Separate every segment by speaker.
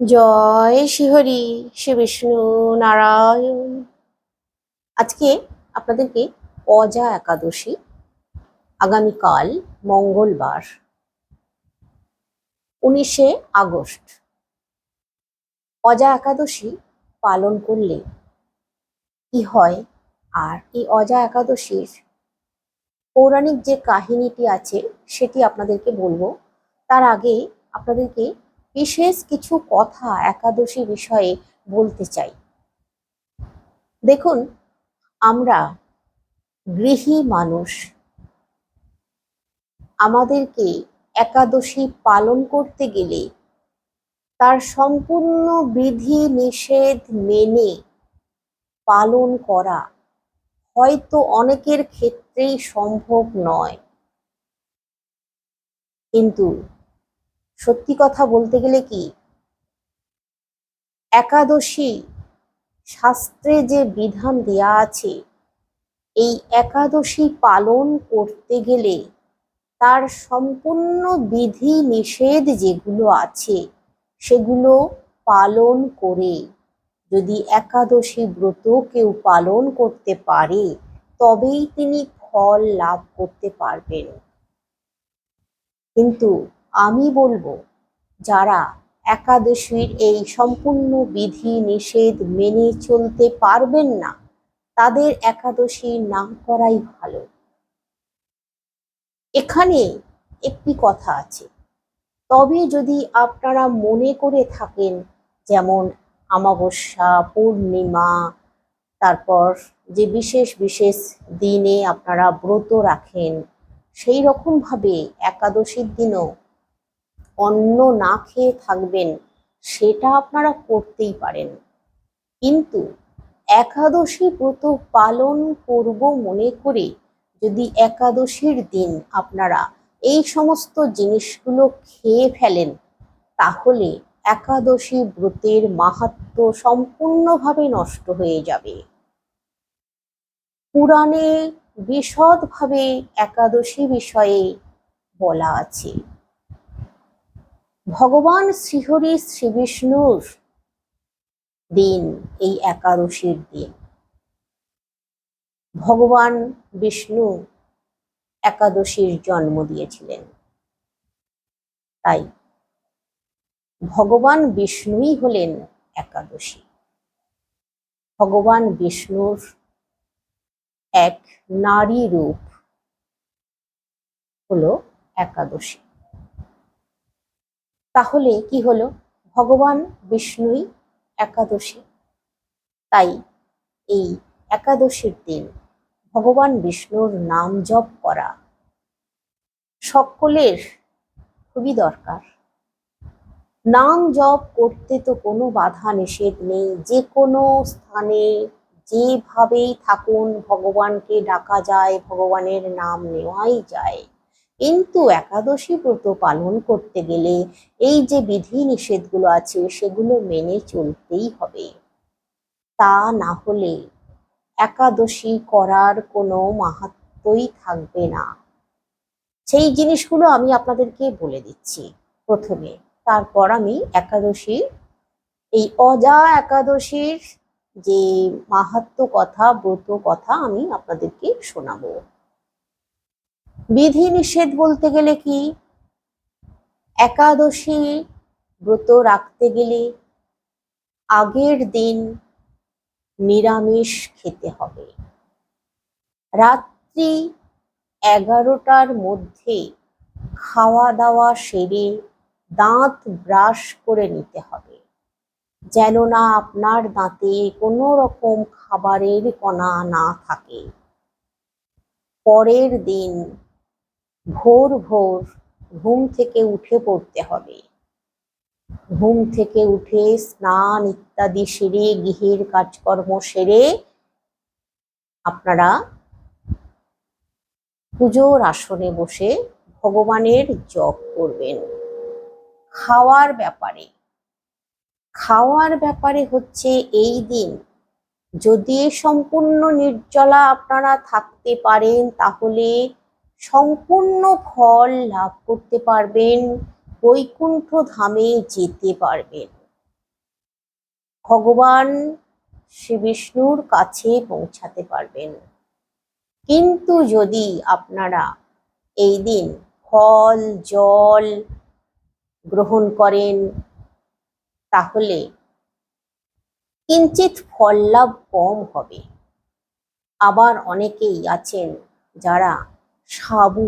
Speaker 1: জয় শ্রীহরি শ্রী বিষ্ণু নারায়ণ। আজকে আপনাদেরকে অজা একাদশী আগামীকাল মঙ্গলবার, উনিশে আগস্ট। অজা একাদশী পালন করলে কি হয় আর এই অজা একাদশীর পৌরাণিক যে কাহিনীটি আছে সেটি আপনাদেরকে বলব। তার আগে আপনাদেরকে বিশেষ কিছু কথা একাদশী বিষয়ে বলতে চাই। দেখুন, আমরা গৃহী মানুষ। আমাদেরকে একাদশী পালন করতে গেলে তার সম্পূর্ণ বিধি নিষেধ মেনে পালন করা হয়তো অনেকের ক্ষেত্রেই সম্ভব নয়। কিন্তু সত্যি কথা বলতে গেলে কি? একাদশী শাস্ত্রে যে বিধান দেয়া আছে, এই একাদশী পালন করতে গেলে তার সম্পূর্ণ বিধি নিষেধ যেগুলো আছে, সেগুলো পালন করে। যদি একাদশী ব্রত কেউ পালন করতে পারে, তবেই তিনি ফল লাভ করতে পারবেন। কিন্তু আমি বলব, যারা একাদশীর এই সম্পূর্ণ বিধি নিষেধ মেনে চলতে পারবেন না, তাদের একাদশী না করাই ভালো। এখানে একটি কথা আছে। তবে যদি আপনারা মনে করে থাকেন, যেমন অমাবস্যা, পূর্ণিমা, তারপর যে বিশেষ বিশেষ দিনে আপনারা ব্রত রাখেন, সেই রকমভাবে একাদশীর দিনও অন্ন না খেয়ে থাকবেন, সেটা আপনারা করতেই পারেন। কিন্তু একাদশী ব্রত পালন করব মনে করে যদি একাদশীর দিন আপনারা এই সমস্ত জিনিসগুলো খেয়ে ফেলেন, তাহলে একাদশী ব্রতের মাহাত্ম সম্পূর্ণভাবে নষ্ট হয়ে যাবে। পুরাণে বিশদভাবে একাদশী বিষয়ে বলা আছে। ভগবান শ্রীহরি শ্রী বিষ্ণুর দিন এই একাদশীর দিন। ভগবান বিষ্ণু একাদশীর জন্ম দিয়েছিলেন। তাই ভগবান বিষ্ণুই হলেন একাদশী। ভগবান বিষ্ণুর এক নারী রূপ হলো একাদশী। তাহলে কি হলো? ভগবান বিষ্ণুই একাদশী। তাই এই একাদশীর দিন ভগবান বিষ্ণুর নাম জপ করা সকলের খুবই দরকার। নাম জপ করতে তো কোনো বাধা নিষেধ নেই। যে কোনো স্থানে যেভাবেই থাকুন, ভগবানকে ডাকা যায়, ভগবানের নাম নেওয়াই যায়। কিন্তু একাদশী ব্রত পালন করতে গেলে এই যে বিধি নিষেধগুলো আছে, সেগুলো মেনে চলতেই হবে। তা না হলে একাদশী করার কোনো মাহাত্মই থাকবে না। সেই জিনিসগুলো আমি আপনাদেরকে বলে দিচ্ছি। প্রথমে, তারপর আমি একাদশী, এই অজা একাদশীর যে মাহাত্ম কথা, ব্রত কথা আমি আপনাদেরকে শোনাবো। বিধি নিষেধ বলতে গেলে কি? একাদশী ব্রত রাখতে গেলে আগের দিন নিরামিষ খেতে হবে। রাত্রি এগারোটার মধ্যে খাওয়া দাওয়া সেরে দাঁত ব্রাশ করে নিতে হবে। যেন না আপনার দাঁতে কোনো রকম খাবারের কণা না থাকে। পরের দিন ভোর ভোর ঘুম থেকে উঠে পড়তে হবে। ঘুম থেকে উঠে স্নান ইত্যাদি সেরে, গৃহের কাজকর্ম সেরে আপনারা পুজোর আসনে বসে ভগবানের জপ করবেন। খাওয়ার ব্যাপারে। খাওয়ার ব্যাপারে হচ্ছে এই দিন, যদি সম্পূর্ণ নির্জলা আপনারা থাকতে পারেন, তাহলে সম্পূর্ণ ফল লাভ করতে পারবেন, বৈকুণ্ঠ ধামে যেতে পারবেন। ভগবান শ্রী বিষ্ণুর কাছে পৌঁছাতে পারবেন। কিন্তু যদি আপনারা এই দিন ফল, জল গ্রহণ করেন, তাহলে কিঞ্চিত ফল লাভ কম হবে। আবার অনেকেই আছেন যারা সাবু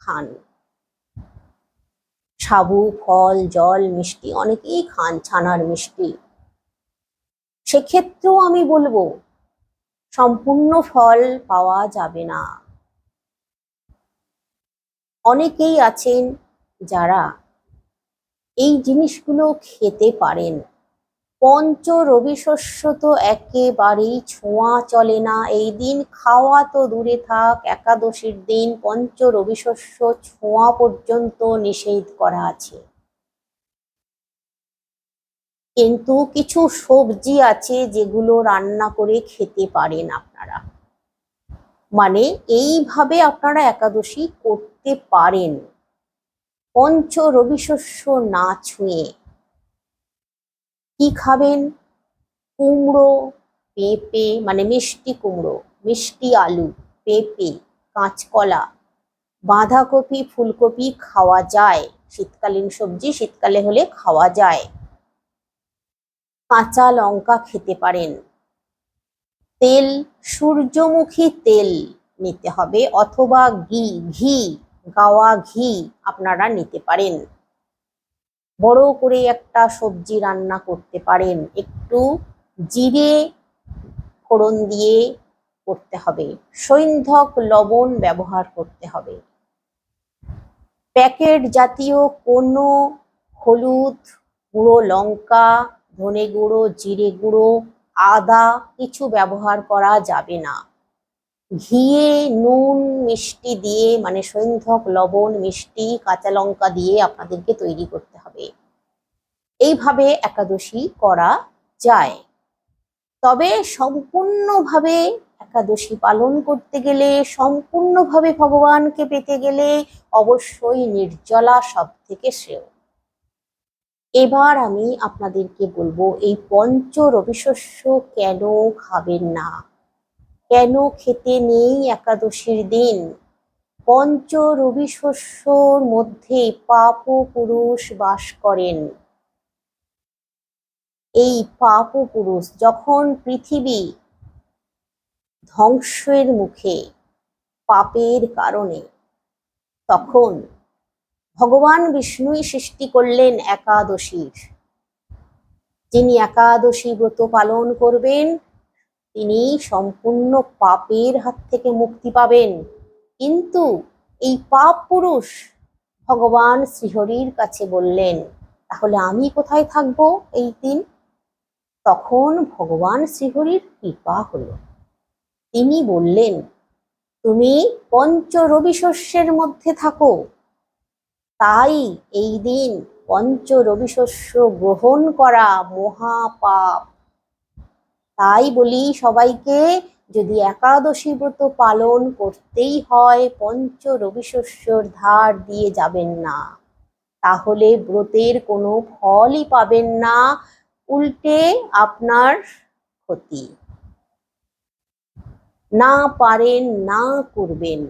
Speaker 1: খান। সাবু, ফল, জল, মিষ্টি, অনেকেই খান ছানার মিষ্টি। সেক্ষেত্রেও আমি বলব, সম্পূর্ণ ফল পাওয়া যাবে না। অনেকেই আছেন যারা এই জিনিসগুলো খেতে পারেন। পঞ্চ রবি শস্য তো একেবারেই ছোঁয়া চলে না। এই দিন খাওয়া তো দূরে থাক, একাদশীর দিন পঞ্চ রবি শস্য ছোঁয়া পর্যন্ত নিষেধ করা আছে। কিন্তু কিছু সবজি আছে যেগুলো রান্না করে খেতে পারেন আপনারা। মানে এইভাবে আপনারা একাদশী করতে পারেন। পঞ্চ রবি শস্য না ছুঁয়ে কি খাবেন? কুমড়ো, পেঁপে মানে মিষ্টি কুমড়ো, মিষ্টি আলু, পেঁপে, কাঁচকলা, বাঁধাকপি, ফুলকপি খাওয়া যায়। শীতকালীন সবজি শীতকালে হলে খাওয়া যায়। কাঁচা লঙ্কা খেতে পারেন। তেল, সূর্যমুখী তেল নিতে হবে অথবা ঘি ঘি, গাওয়া ঘি আপনারা নিতে পারেন। বড় করে একটা সবজি রান্না করতে পারেন। একটু জিরে ফোড়ন দিয়ে করতে হবে। সৈন্ধক লবণ ব্যবহার করতে হবে। প্যাকেট জাতীয় কোনো হলুদ গুঁড়ো, লঙ্কা, ধনে গুঁড়ো, জিরে গুঁড়ো, আদা কিছু ব্যবহার করা যাবে না। ঘিয়ে নুন, মিষ্টি দিয়ে মানে সৈন্ধক লবণ, মিষ্টি, কাঁচা লঙ্কা দিয়ে আপনাদেরকে তৈরি করতে হবে। এইভাবে একাদশী করা যায়। তবে সম্পূর্ণভাবে একাদশী পালন করতে গেলে, সম্পূর্ণভাবে ভগবানকে পেতে গেলে অবশ্যই নির্জলা সব থেকে শ্রেয়। এবার আমি আপনাদেরকে বলব, এই পঞ্চ রবিশস্য কেন খাবেন না? কেন খেতে নেই একাদশীর দিন? পঞ্চ রবি শস্যর মধ্যে পাপ পুরুষ বাস করেন। এই পাপ পুরুষ যখন পৃথিবী ধ্বংসের মুখে পাপের কারণে, তখন ভগবান বিষ্ণুই সৃষ্টি করলেন একাদশীর। যিনি একাদশী ব্রত পালন করবেন তিনি সম্পূর্ণ পাপের হাত থেকে মুক্তি পাবেন। কিন্তু এই পাপ পুরুষ ভগবান শ্রীহরির কাছে বললেন, তাহলে আমি কোথায় থাকব এই দিন? তখন ভগবান শ্রীহরির কৃপা হল। তিনি বললেন, তুমি পঞ্চ রবি শস্যের মধ্যে থাকো। তাই এই দিন পঞ্চ রবি শস্য গ্রহণ করা মহাপাপ। তাই বলি সবাইকে, যদি একাদশী ব্রত পালন করতেই হয় পঞ্চ রবি শস্যর ধার দিয়ে যাবেন না। তাহলে ব্রতের কোনো ফলই পাবেন না। উল্টে আপনার ক্ষতি। না পারেন, না করবেন।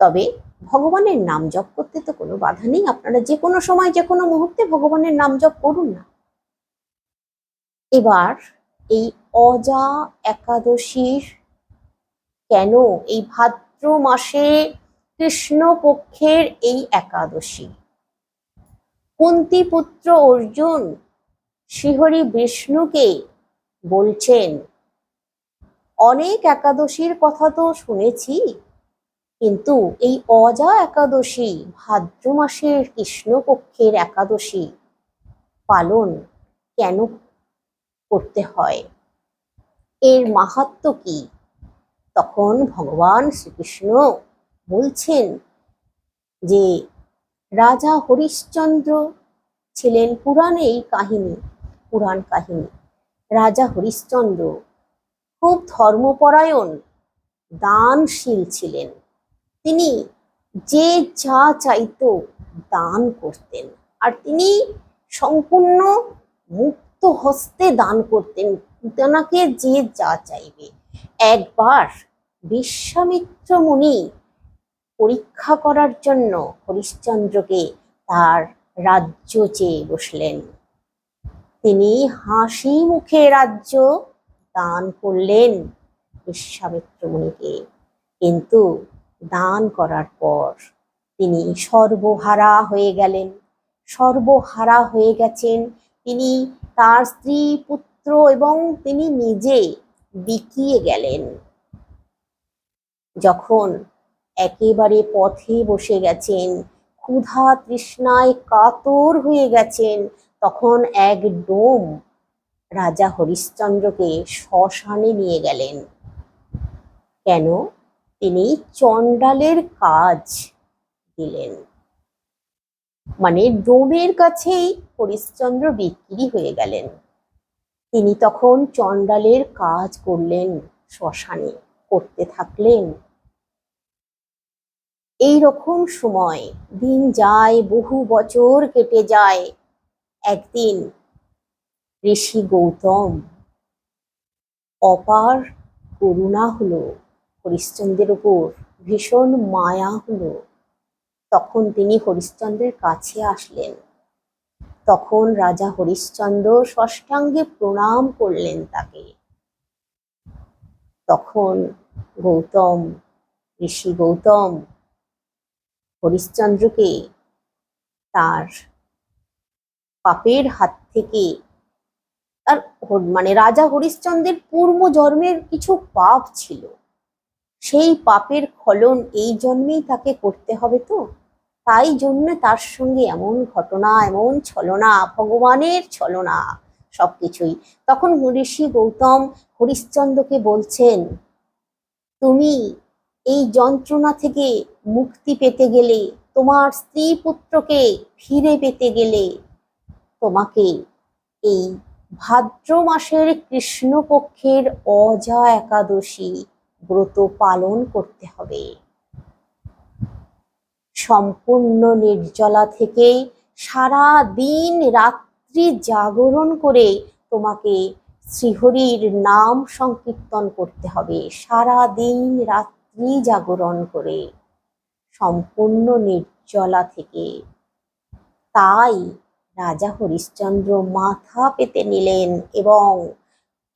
Speaker 1: তবে ভগবানের নাম জপ করতে তো কোনো বাধা নেই। আপনারা যে কোনো সময় যে কোনো মুহূর্তে ভগবানের নাম জপ করুন না। এবার এই অজা একাদশীর কেন এই ভাদ্র মাসে কৃষ্ণপক্ষের এই একাদশী? কুন্তি পুত্র অর্জুন শ্রীহরি বিষ্ণুকে বলছেন, অনেক একাদশীর কথা তো শুনেছি, কিন্তু এই অজা একাদশী ভাদ্র মাসের কৃষ্ণপক্ষের একাদশী পালন কেন করতে হয়। এর মাহাত্ম কি? তখন ভগবান শ্রীকৃষ্ণ বলছেন যে, রাজা হরিশ্চন্দ্র ছিলেন পুরাণে এই কাহিনী, পুরাণ কাহিনী। রাজা হরিশ্চন্দ্র খুব ধর্মপরায়ণ, দানশীল ছিলেন। তিনি যে যা চাইত দান করতেন। আর তিনি সম্পূর্ণ মুক্ত মুক্ত হস্তে দান করতেন। তেনাকে যে যা চাইবে। একবার বিশ্বামিত্র মুনি পরীক্ষা করার জন্য হরিশ্চন্দ্রকে তার রাজ্য চেয়ে বসলেন। তিনি হাসি মুখে রাজ্য দান করলেন বিশ্বামিত্র মুনিকে। কিন্তু দান করার পর তিনি সর্বহারা হয়ে গেলেন। সর্বহারা হয়ে গেছেন। তিনি তার স্ত্রী, পুত্র এবং তিনি নিজে বিকিয়ে গেলেন। যখন একেবারে পথে বসে গেছেন, ক্ষুধা তৃষ্ণায় কাতর হয়ে গেছেন, তখন এক ডোম রাজা হরিশ্চন্দ্রকে শ্মশানে নিয়ে গেলেন। কেন? তিনি চণ্ডালের কাজ দিলেন। মানে ডোমের কাছেই হরিশ্চন্দ্র বিক্রি হয়ে গেলেন। তিনি তখন চণ্ডালের কাজ করলেন, শ্মশানে করতে থাকলেন। এই রকম সময় দিন যায়, বহু বছর কেটে যায়। একদিন ঋষি গৌতম অপার করুণা হলো, হরিশ্চন্দ্রের উপর ভীষণ মায়া হলো। তখন তিনি হরিশ্চন্দ্রের কাছে আসলেন। তখন রাজা হরিশ্চন্দ্র ষষ্ঠাঙ্গে প্রণাম করলেন তাকে। তখন গৌতম, ঋষি গৌতম হরিশ্চন্দ্রকে তার পাপের হাত থেকে তার মানে রাজা হরিশ্চন্দ্রের পূর্ব জন্মের কিছু পাপ ছিল। সেই পাপের ফলন এই জন্মেই তাকে করতে হবে তো? তাই জন্য তার সঙ্গে এমন ঘটনা, এমন ছলনা, ভগবানের ছলনা, সবকিছুই। তখন ঋষি গৌতম হরিশ্চন্দ্রকে বলছেন, তুমি এই যন্ত্রণা থেকে মুক্তি পেতে গেলে, তোমার স্ত্রী পুত্রকে ফিরে পেতে গেলে, তোমাকে এই ভাদ্র মাসের কৃষ্ণপক্ষের অজা একাদশী ব্রত পালন করতে হবে। সম্পূর্ণ নির্জলা থেকে সারা দিন রাত্রি জাগরণ করে তোমাকে শ্রীহরির নাম সংকীর্তন করতে হবে। সারা দিন রাত্রি জাগরণ করে সম্পূর্ণ নির্জলা থেকে। তাই রাজা হরিশ্চন্দ্র মাথা পেতে নিলেন এবং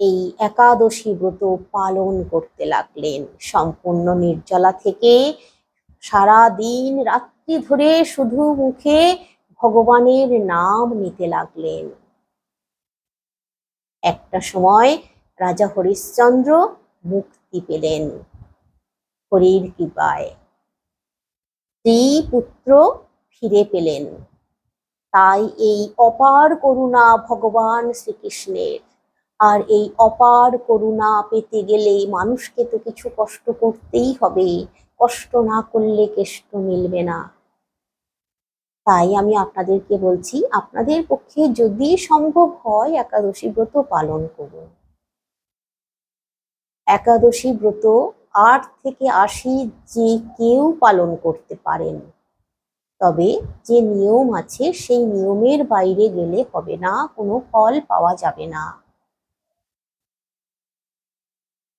Speaker 1: এই একাদশী ব্রত পালন করতে লাগলেন। সম্পূর্ণ নির্জলা থেকে সারা দিন রাত্রি ধরে শুধু মুখে ভগবানের নাম নিতে লাগলেন। একটা সময় রাজা হরিশ্চন্দ্র মুক্তি পেলেন। হরির কৃপায় স্ত্রী পুত্র ফিরে পেলেন। তাই এই অপার করুণা ভগবান শ্রীকৃষ্ণের। আর এই অপার করুণা পেতে গেলে মানুষকে তো কিছু কষ্ট করতেই হবে। কষ্ট না করলে কেষ্ট মিলবে না। তাই আমি আপনাদেরকে বলছি, আপনাদের পক্ষে যদি সম্ভব হয় একাদশী ব্রত পালন করুন। একাদশী ব্রত আট থেকে আশি যে কেউ পালন করতে পারেন। তবে যে নিয়ম আছে, সেই নিয়মের বাইরে গেলে হবে না, কোনো ফল পাওয়া যাবে না।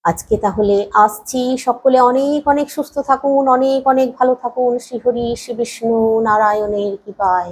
Speaker 1: আজকে তাহলে আসছি। সকলে অনেক অনেক সুস্থ থাকুন, অনেক অনেক ভালো থাকুন। শ্রীহরি শ্রী বিষ্ণু নারায়ণের কৃপায়।